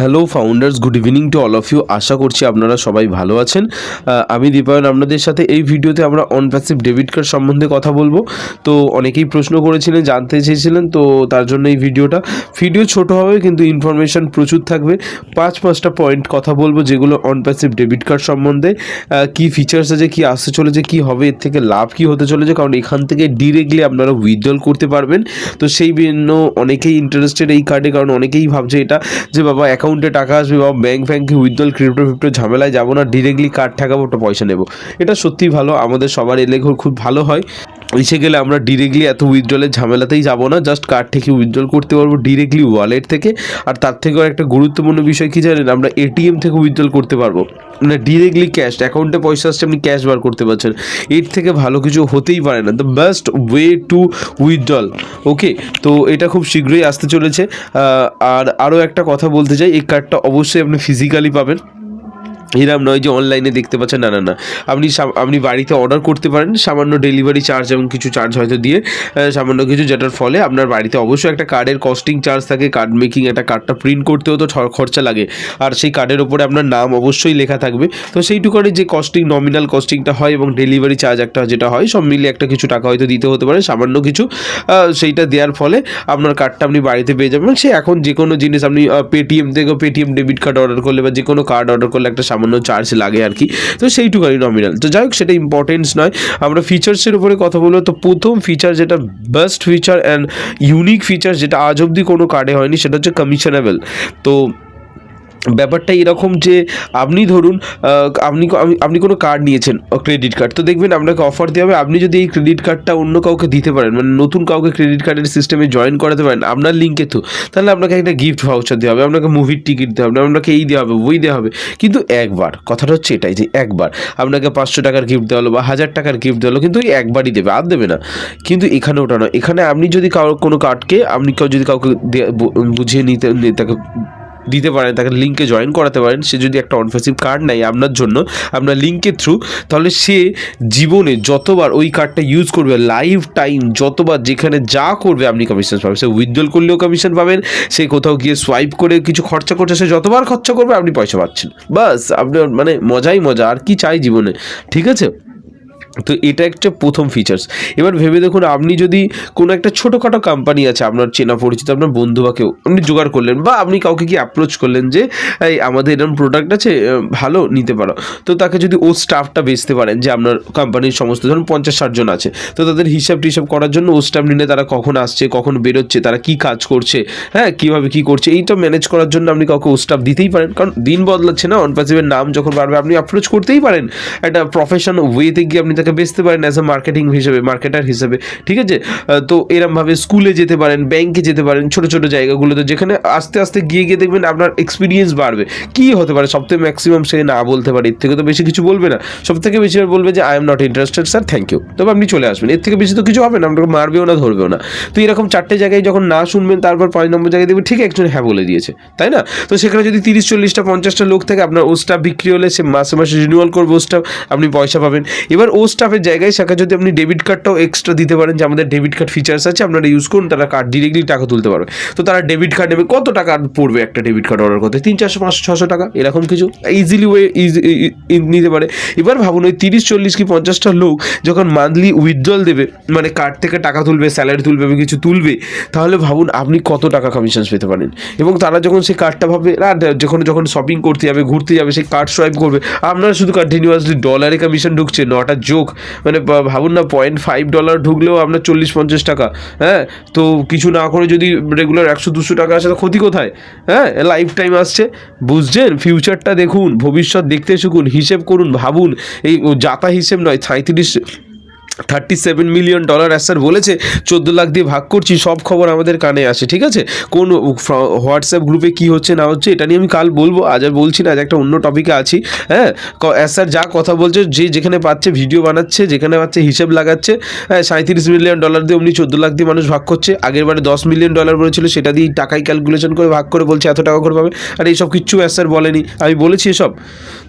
Hello founders good evening to all of you আশা করছি আপনারা সবাই ভালো আছেন। আমি দীপায়ন। আপনাদের সাথে এই ভিডিওতে আমরা অনপ্যাসিভ ডেবিট কার্ড সম্বন্ধে কথা বলব। তো অনেকেই প্রশ্ন করেছিলেন, জানতে চেয়েছিলেন, তো তার জন্য এই ভিডিওটা। ভিডিও ছোট হবে, কিন্তু ইনফরমেশন প্রচুর থাকবে। পাঁচ, পাঁচটা পয়েন্ট কথা বলব, যেগুলো অনপ্যাসিভ ডেবিট কার্ড সম্বন্ধে। কি ফিচার্স আছে, কি আসতে চলেছে, কি হবে, এর থেকে লাভ কি হতে চলেছে, কারণ এখান থেকে ডিরেক্টলি আপনারা উইথড্রল করতে পারবেন। তো সেই জন্য অনেকেই ইন্টারেস্টেড এই কার্ডে কারণ অনেকেই ভাবছে এটা, যে বাবা টাকা আসবে বা ব্যাঙ্ক ফ্যাঙ্কে উইথড্রল ক্রিপ্টো ফিপ্টো ঝামেলায় যাব না ডিরেক্টলি কার্ড ঠেকাবো পয়সা নেব। এটা সত্যিই ভালো, আমাদের সবার এলে খুব ভালো হয়। এসে গেলে আমরা ডিরেক্টলি এত উইথড্রলের ঝামেলাতেই যাব না জাস্ট কার্ড থেকে উইথড্রল করতে পারব ডিরেক্টলি ওয়ালেট থেকে। আর তার থেকেও একটা গুরুত্বপূর্ণ বিষয় কী জানেন, আমরা এটিএম থেকে উইথড্রল করতে পারব। মানে ডিরেক্টলি ক্যাশ অ্যাকাউন্টে পয়সা আসছে, আপনি ক্যাশ বার করতে পারছেন। এর থেকে ভালো কিছু হতেই পারে না। The best way to withdrawal okay তো এটা খুব শীঘ্রই আসতে চলেছে। আর আরও একটা কথা বলতে চাই, এই কার্ডটা অবশ্যই আপনি ফিজিক্যালি পাবেন। এরম নয় যে অনলাইনে দেখতে পাচ্ছেন, না না না। আপনি আপনি বাড়িতে অর্ডার করতে পারেন, সামান্য ডেলিভারি চার্জ এবং কিছু চার্জ হয়তো দিয়ে সামান্য কিছু, যেটার ফলে আপনার বাড়িতে অবশ্যই একটা কার্ডের কস্টিং চার্জ থাকে কার্ড মেকিং একটা কার্ডটা প্রিন্ট করতেও তো খরচা লাগে। আর সেই কার্ডের ওপরে আপনার নাম অবশ্যই লেখা থাকবে। তো সেইটুকানি যে কস্টিং নমিনাল কস্টিংটা হয় এবং ডেলিভারি চার্জ একটা যেটা হয়, সব মিলিয়ে একটা কিছু টাকা হয়তো দিতে হতে পারে, সামান্য কিছু সেইটা দেওয়ার ফলে আপনার কার্ডটা আপনি বাড়িতে পেয়ে যাবেন। সে এখন যে কোনো জিনিস আপনি পেটিএম থেকে পেটিএম ডেবিট কার্ড অর্ডার করলে বা যে কোনো কার্ড অর্ডার করলে একটা সামান্য চার্জ লাগে আর কি। তো সেইটুকানি নমিনাল তো যাই হোক, সেটা ইম্পর্টেন্স নয়। আমরা ফিচার্সের উপরে কথা বলব। তো প্রথম ফিচার যেটা best feature and unique feature যেটা আজ অবধি কোনো কার্ডে হয়নি, সেটা হচ্ছে কমিশনেবল তো ব্যাপারটা এরকম যে আপনি ধরুন আপনি আপনি- কোনো কার্ড নিয়েছেন ক্রেডিট কার্ড তো দেখবেন আপনাকে অফার দেওয়া হবে, আপনি যদি এই ক্রেডিট কার্ডটা অন্য কাউকে দিতে পারেন মানে নতুন কাউকে ক্রেডিট কার্ডের সিস্টেমে জয়েন করাতে পারেন, আপনার লিঙ্কে থ্রু তাহলে আপনাকে একটা গিফট ভাউচার দেওয়া হবে, আপনাকে মুভির টিকিট দেওয়া হবে, আপনাকে এই দেওয়া হবে, ওই দেওয়া হবে। কিন্তু একবার, কথাটা হচ্ছে এটাই যে একবার আপনাকে পাঁচশো টাকার গিফট দেওয়া হলো বা হাজার টাকার গিফট দেওয়া হলো, কিন্তু ওই একবারই দেবে, আর দেবে না। কিন্তু এখানে ওটা নয়, এখানে আপনি যদি কারও কোনো কার্ডকে আপনি কেউ যদি কাউকে বুঝিয়ে নিতে তাকে দিতে পারেন, তাকে লিঙ্কে জয়েন করাতে পারেন। সে যদি একটা অনফেসিভ কার্ড নেয় আপনার জন্য, আপনার লিঙ্কের থ্রু তাহলে সে জীবনে যতবার ওই কার্ডটা ইউজ করবে লাইফ টাইম যতবার যেখানে যা করবে আপনি কমিশন পাবেন। সে উইথড্রল করলেও কমিশন পাবেন, সে কোথাও গিয়ে সোয়াইপ করে কিছু খরচা করছে, সে যতবার খরচা করবে, আপনি পয়সা পাচ্ছেন। বাস আপনার মানে মজাই মজা, আর কি চাই জীবনে, ঠিক আছে? তো এটা একটা প্রথম ফিচার্স এবার ভেবে দেখুন, আপনি যদি কোনো একটা ছোটোখাটো কোম্পানি আছে, আপনার চেনা পরিচিত, আপনার বন্ধু বা কেউ, আপনি জোগাড় করলেন বা আপনি কাউকে কি অ্যাপ্রোচ করলেন যে, এই, আমাদের এরকম প্রোডাক্ট আছে ভালো, নিতে পারো। তো তাকে যদি ও স্টাফটা বেচতে পারেন, যে আপনার কোম্পানির সমস্ত, ধরুন পঞ্চাশ ষাটজন আছে, তো তাদের হিসাব টিসাব করার জন্য ও স্টাফ নিলে তারা কখন আসছে, কখন বেরোচ্ছে, তারা কি কাজ করছে হ্যাঁ কীভাবে কী করছে, এইটা ম্যানেজ করার জন্য আপনি কাউকে ও স্টাফ দিতেই পারেন। কারণ দিন বদলাচ্ছে না অনপাসিভের নাম যখন বাড়বে, আপনি অ্যাপ্রোচ করতেই পারেন। একটা প্রফেশন ওয়েতে গিয়ে আপনি তাকে বেচতে পারেন অ্যাজ এ মার্কেটিং হিসেবে মার্কেটার হিসেবে, ঠিক আছে? তো এরমভাবে স্কুলে যেতে পারেন ব্যাংকে যেতে পারেন, ছোট ছোট জায়গাগুলোতে, যেখানে আস্তে আস্তে গিয়ে গিয়ে দেখবেন আপনার এক্সপিরিয়েন্স বাড়বে। কী হতে পারে? সবথেকে ম্যাক্সিমাম সে না বলতে পারে, এর থেকে তো বেশি কিছু বলবে না। সব থেকে বেশি আর বলবে যে I am not interested sir thank you তবে আপনি চলে আসবেন, এর থেকে বেশি তো কিছু হবে না, আপনাকে মারবেও না, ধরবেও না। তো এরকম চারটে জায়গায় যখন না শুনবেন, তারপর পাঁচ নম্বর জায়গায় দেখবেন, ঠিক একজন হ্যাঁ বলে দিয়েছে, তাই না? তো সেখানে যদি তিরিশ, চল্লিশটা, পঞ্চাশটা লোক থাকে, আপনার ও স্টাফ বিক্রি হলে সে মাসে মাসে রিনিউয়াল করবে ও স্টাফ আপনি পয়সা পাবেন। এবার ও স্টাফের জায়গায় সেখানে যদি আপনি ডেবিট কার্ডটাও এক্সট্রা দিতে পারেন, যে আমাদের ডেবিট কার্ড ফিচার্স আছে, আপনারা ইউজ করুন, তারা কার্ড ডিরেক্টলি টাকা তুলতে পারবে। তো তারা ডেবিট কার্ড নেবে, কত টাকা পড়বে একটা ডেবিট কার্ড অর্ডার করতে? তিন, চারশো, পাঁচশো, ছশো টাকা, এরকম কিছু। ইজিলি ওয়ে নিতে পারে। এবার ভাবুন, ওই তিরিশ, চল্লিশ কি পঞ্চাশটা লোক যখন মান্থলি উইথড্রল দেবে মানে কার্ড থেকে টাকা তুলবে স্যালারি তুলবে বা কিছু তুলবে, তাহলে ভাবুন, আপনি কত টাকা কমিশন পেতে পারেন। এবং তারা যখন সেই কার্ডটা ভাবে যখন যখন শপিং করতে যাবে, ঘুরতে যাবে, সেই কার্ড সোয়াইপ করবে, আপনারা শুধু কন্টিনিউয়াসলি ডলারে কমিশন ঢুকছে, নটা যোগ মানে ভাবুন না পয়েন্ট ফাইভ ডলার ঢুকলেও আপনার চল্লিশ পঞ্চাশ টাকা হ্যাঁ? তো কিছু না করে যদি রেগুলার একশো, দুশো টাকা আসে, তো ক্ষতি কোথায়? হ্যাঁ? লাইফ টাইম আসছে। বুঝছেন? ফিউচারটা দেখুন, ভবিষ্যৎ দেখতে শিখুন, হিসেব করুন, ভাবুন। এই যাতা হিসেব নয় সাঁত্রিশ thirty seven million dollar sir বলেছে, চোদ্দ লাখ দিয়ে ভাগ করছি, সব খবর আমাদের কানে আসে, ঠিক আছে? কোন হোয়াটসঅ্যাপ গ্রুপে কি হচ্ছে, না হচ্ছে, এটা নিয়ে আমি কাল বলব, আজ আর বলছি না, আজ একটা অন্য টপিকে আছি হ্যাঁ? স্যার যা কথা বলছে, যে যেখানে পাচ্ছে ভিডিও বানাচ্ছে, যেখানে পাচ্ছে, হিসেব লাগাচ্ছে হ্যাঁ সাঁত্রিশ মিলিয়ন ডলার দিয়ে অমনি চোদ্দ লাখ দিয়ে মানুষ ভাগ করছে, আগের বারে দশ মিলিয়ন ডলার বলেছিল, সেটা দিয়ে টাকাই ক্যালকুলেশন করে ভাগ করে বলছে, এত টাকা করে পাবে, আর এইসব কিচ্ছু স্যার বলেনি, আমি বলেছি এসব।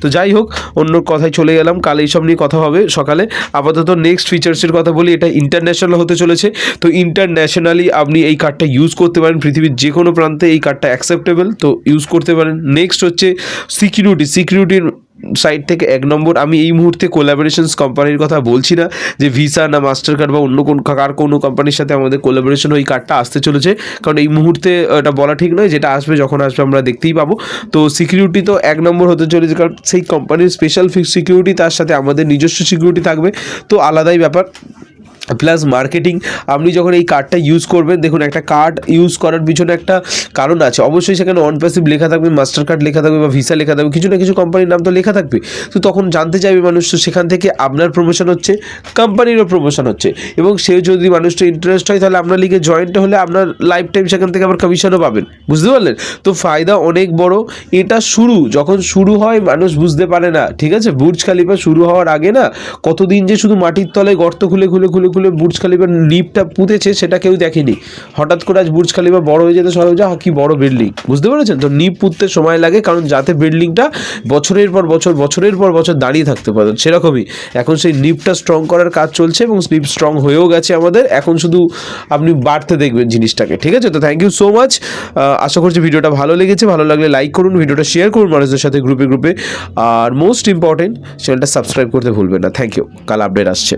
তো যাই হোক, অন্য কথায় চলে গেলাম, কাল এইসব নিয়ে কথা হবে সকালে, আপাতত নেক্সট ফিচার্সের কথা বলি, এটা ইন্টারন্যাশনাল হতে চলেছে। তো ইন্টারন্যাশনালি আপনি এই কার্ডটা ইউজ করতে পারেন, পৃথিবীর যে কোনো প্রান্তে এই কার্ডটা অ্যাকসেপ্টেবল তো ইউজ করতে পারেন। নেক্সট হচ্ছে সিকিউরিটি সিকিউরিটির সাইড থেকে এক নম্বর, আমি এই মুহূর্তে কোলাবোরেশনস কোম্পানির কথা বলছি না যে ভিসা না মাস্টার কার্ড বা অন্য কোন, কার কোনো কোম্পানির সাথে আমাদের কোলাবোরেশন ওই কার্ডটা আসতে চলেছে। কারণ এই মুহূর্তে এটা বলা ঠিক নয়, যেটা আসবে যখন আসবে আমরা দেখতেই পাবো। তো সিকিউরিটি তো এক নম্বর হতে চলেছে, কারণ সেই কোম্পানির স্পেশাল সিকিউরিটি তার সাথে আমাদের নিজস্ব সিকিউরিটি থাকবে। তো আলাদাই ব্যাপার। প্লাস মার্কেটিং আপনি যখন এই কার্ডটা ইউজ করবেন, দেখুন একটা কার্ড ইউজ করার পিছনে একটা কারণ আছে। অবশ্যই সেখানে অন প্যাসিভ লেখা থাকবে মাস্টার কার্ড লেখা থাকবে বা ভিসা লেখা থাকবে, কিছু না কিছু কোম্পানির নাম তো লেখা থাকবে। তো তখন জানতে চাইবে মানুষ, তো সেখান থেকে আপনার প্রমোশন হচ্ছে কোম্পানিরও প্রমোশন হচ্ছে। এবং সে যদি মানুষটা ইন্টারেস্ট হয়, তাহলে আপনার লিগে জয়েন্ট হলে আপনার লাইফ টাইম সেখান থেকে আবার কমিশনও পাবেন। বুঝতে পারলেন? তো ফায়দা অনেক বড়। এটা শুরু, যখন শুরু হয়, মানুষ বুঝতে পারে না। ঠিক আছে? বুর্জ খালিফা শুরু হওয়ার আগে না, কতদিন যে শুধু মাটির তলায় গর্ত খুলে খুলে খুলে খুলে বুর্জ খালিফার নিপটা পুঁতেছে, সেটা কেউ দেখেনি। হঠাৎ করে আজ বুর্জ খালিফা বড় হয়ে যেতে সবাই যা কি বড় বিল্ডিং বুঝতে পেরেছেন? তো নিপ পুঁততে সময় লাগে, কারণ যাতে বিল্ডিংটা বছরের পর বছর, বছরের পর বছর দাঁড়িয়ে থাকতে পারে। সেরকমই, এখন সেই নিপটা স্ট্রং করার কাজ চলছে এবং নিপ স্ট্রং হয়েও গেছে আমাদের। এখন শুধু আপনি বাড়তে দেখবেন জিনিসটাকে, ঠিক আছে? তো থ্যাংক ইউ সো মাচ আশা করছি ভিডিওটা ভালো লেগেছে। ভালো লাগলে লাইক করুন, ভিডিওটা শেয়ার করুন মানুষদের সাথে গ্রুপে গ্রুপে আর মোস্ট ইম্পর্টেন্ট চ্যানেলটা সাবস্ক্রাইব করতে ভুলবেন না। থ্যাংক ইউ কাল আপডেট আসছে।